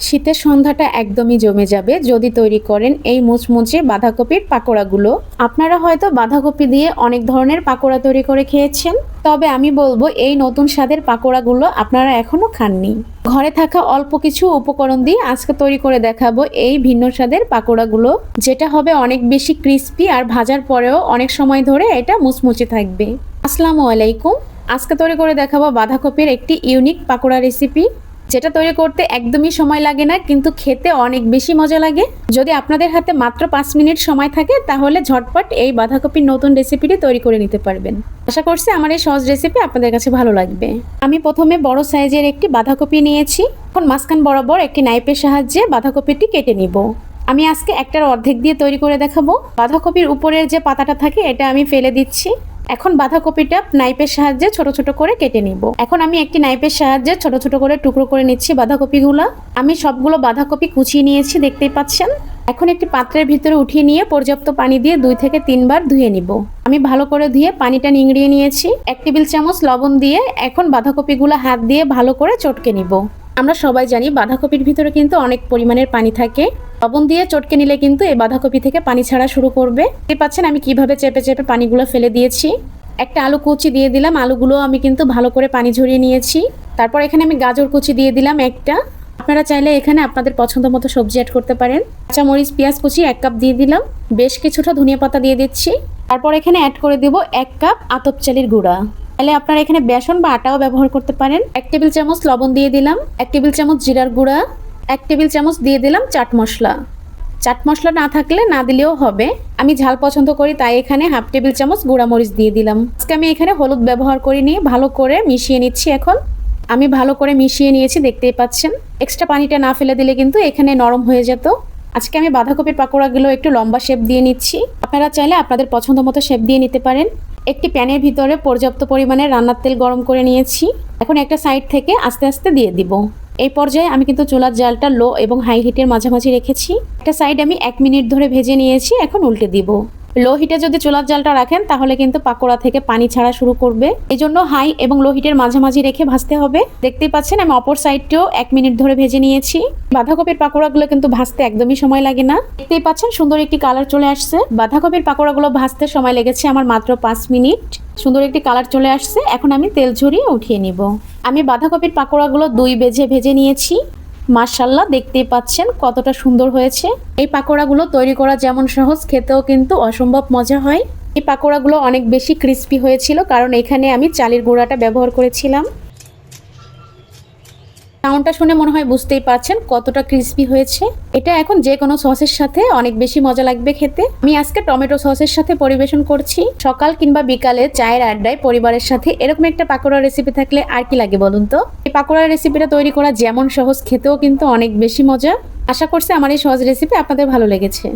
শীতের সন্ধ্যাটা একদমই জমে যাবে। যদি তৈরি করেন এই মুচমুচে বাঁধাকপির পাকোড়াগুলো। আপনারা হয়তো বাঁধাকপি দিয়ে অনেক ধরনের পাকোড়া তৈরি করে খেয়েছেন। তবে আমি বলব, এই নতুন স্বাদের পাকোড়াগুলো আপনারা এখনও খাননি। ঘরে থাকা অল্প কিছু উপকরণ দিয়ে আজকে তৈরি করে দেখাবো এই ভিন্ন স্বাদের পাকোড়াগুলো। যেটা হবে অনেক বেশি ক্রিস্পি আর ভাজার পরেও অনেক সময় ধরে এটা মুচমুচে থাকবে। আসসালামু আলাইকুম। আজকে তৈরি করে দেখাবো বাঁধাকপির একটি ইউনিক পাকোড়া রেসিপি। যেটা তৈরি করতে একদমই সময় লাগে না, কিন্তু খেতে অনেক বেশি মজা লাগে। যদি আপনাদের হাতে মাত্র পাঁচ মিনিট সময় থাকে, তাহলে ঝটপট এই বাঁধাকপির নতুন রেসিপিটি তৈরি করে নিতে পারবেন। আশা করছি আমার এই সহজ রেসিপি আপনাদের কাছে ভালো লাগবে। আমি প্রথমে বড় সাইজের একটি বাঁধাকপি নিয়েছি। এখন মাঝখান বরাবর একটি নাইপের সাহায্যে বাঁধাকপিটি কেটে নিব। আমি আজকে একটার অর্ধেক দিয়ে তৈরি করে দেখাবো। বাঁধাকপির উপরের যে পাতাটা থাকে, এটা আমি ফেলে দিচ্ছি। এখন বাঁধাকপিটা নাইপের সাহায্যে ছোট ছোট করে কেটে নিব। এখন আমি একটি নাইপের সাহায্যে ছোট ছোট করে টুকরো করে নিচ্ছি বাঁধাকপিগুলো। আমি সবগুলো বাঁধাকপি কুচিয়ে নিয়েছি, দেখতেই পাচ্ছেন? এখন একটি পাত্রের ভিতরে উঠিয়ে নিয়ে পর্যাপ্ত পানি দিয়ে দুই থেকে তিনবার ধুয়ে নিব। আমি ভালো করে ধুয়ে পানিটা নিংড়িয়ে নিয়েছি। এক টেবিল চামচ লবণ দিয়ে এখন বাঁধাকপিগুলো হাত দিয়ে ভালো করে চটকে নিব। আমরা সবাই জানি বাঁধাকপির ভিতরে কিন্তু অনেক পরিমাণের পানি থাকে। লবণ দিয়ে চটকে নিলে কিন্তু এই বাঁধাকপি থেকে পানি ছাড়া শুরু করবে। দেখতে পাচ্ছেন আমি কীভাবে চেপে চেপে পানিগুলো ফেলে দিয়েছি। একটা আলু কুচি দিয়ে দিলাম। আলুগুলো আমি কিন্তু ভালো করে পানি ঝরিয়ে নিয়েছি। তারপর এখানে আমি গাজর কুচি দিয়ে দিলাম একটা। আপনারা চাইলে এখানে আপনাদের পছন্দ মতো সবজি অ্যাড করতে পারেন। কাঁচামরিচ, পেঁয়াজ কুচি এক কাপ দিয়ে দিলাম। বেশ কিছুটা ধনিয়া পাতা দিয়ে দিচ্ছি। তারপর এখানে অ্যাড করে দেব এক কাপ আতপ চালের গুঁড়া। তাহলে আপনারা এখানে বেসন বা আটাও ব্যবহার করতে পারেন। এক টেবিল চামচ লবণ দিয়ে দিলাম, এক টেবিল চামচ জিরার গুঁড়া, এক টেবিল চামচ দিয়ে দিলাম চাট মশলা। চাট মশলা না থাকলে না দিলেও হবে। আমি ঝাল পছন্দ করি, তাই এখানে হাফ টেবিল চামচ গুঁড়া মরিচ দিয়ে দিলাম। আজকে আমি এখানে হলুদ ব্যবহার করিনি, ভালো করে মিশিয়ে নিচ্ছি এখন। আমি ভালো করে মিশিয়ে নিয়েছি, দেখতেই পাচ্ছেন। এক্সট্রা পানিটা না ফেলে দিলে কিন্তু এখানে নরম হয়ে যেত। আজকে আমি বাঁধাকপির পাকোড়াগুলো একটু লম্বা শেপ দিয়ে নিচ্ছি। আপনারা চাইলে আপনাদের পছন্দ মতো শেপ দিয়ে নিতে পারেন। একটি প্যানের ভিতরে পর্যাপ্ত পরিমাণে রান্নার তেল গরম করে নিয়েছি। এখন একটা সাইড থেকে আস্তে আস্তে দিয়ে দিব। এই পর্যায়ে আমি কিন্তু চুলার জালটা লো এবং হাই হিটের মাঝামাঝি রেখেছি। একটা সাইড আমি এক মিনিট ধরে ভেজে নিয়েছি, এখন উল্টে দিব। লো হিটে যদি চুলার জালটা রাখেন, তাহলে কিন্তু পাকোড়া থেকে পানি ছাড়া শুরু করবে। এই জন্য হাই এবং লো হিটের মাঝামাঝি রেখে ভাজতে হবে। দেখতেই পাচ্ছেন, আমি অপর সাইডটিও এক মিনিট ধরে ভেজে নিয়েছি। বাঁধাকপির পাকোড়াগুলো কিন্তু ভাজতে একদমই সময় লাগে না। দেখতেই পাচ্ছেন, সুন্দর একটি কালার চলে আসছে। বাঁধাকপির পাকোড়াগুলো ভাজতে সময় লেগেছে আমার মাত্র পাঁচ মিনিট। সুন্দর একটি কালার চলে আসছে। এখন আমি তেল ঝরিয়ে উঠিয়ে নিব। আমি বাঁধাকপির পাকোড়াগুলো দুই বেজে ভেজে নিয়েছি। মার্শাল্লাহ দেখতেই পাচ্ছেন কতটা সুন্দর হয়েছে। এই পাকোড়াগুলো তৈরি করা যেমন সহজ, খেতেও কিন্তু অসম্ভব মজা হয়। এই পাকোড়াগুলো অনেক বেশি ক্রিস্পি হয়েছিল, কারণ এখানে আমি চালের গুঁড়াটা ব্যবহার করেছিলাম। সাউন্ডটা শুনে মনে হয় বুঝতেই পারছেন কতটা ক্রিস্পি হয়েছে। এটা এখন যে কোনো সসের সাথে অনেক বেশি মজা লাগবে খেতে। আমি আজকে টমেটো সসের সাথে পরিবেশন করছি। সকাল কিংবা বিকালে চায়ের আড্ডায় পরিবারের সাথে এরকম একটা পাকোড়া রেসিপি থাকলে আর কি লাগে বলুন তো? এই পাকোড়ার রেসিপিটা তৈরি করা যেমন সহজ, খেতেও কিন্তু অনেক বেশি মজা। আশা করছি আমার এই সহজ রেসিপি আপনাদের ভালো লেগেছে।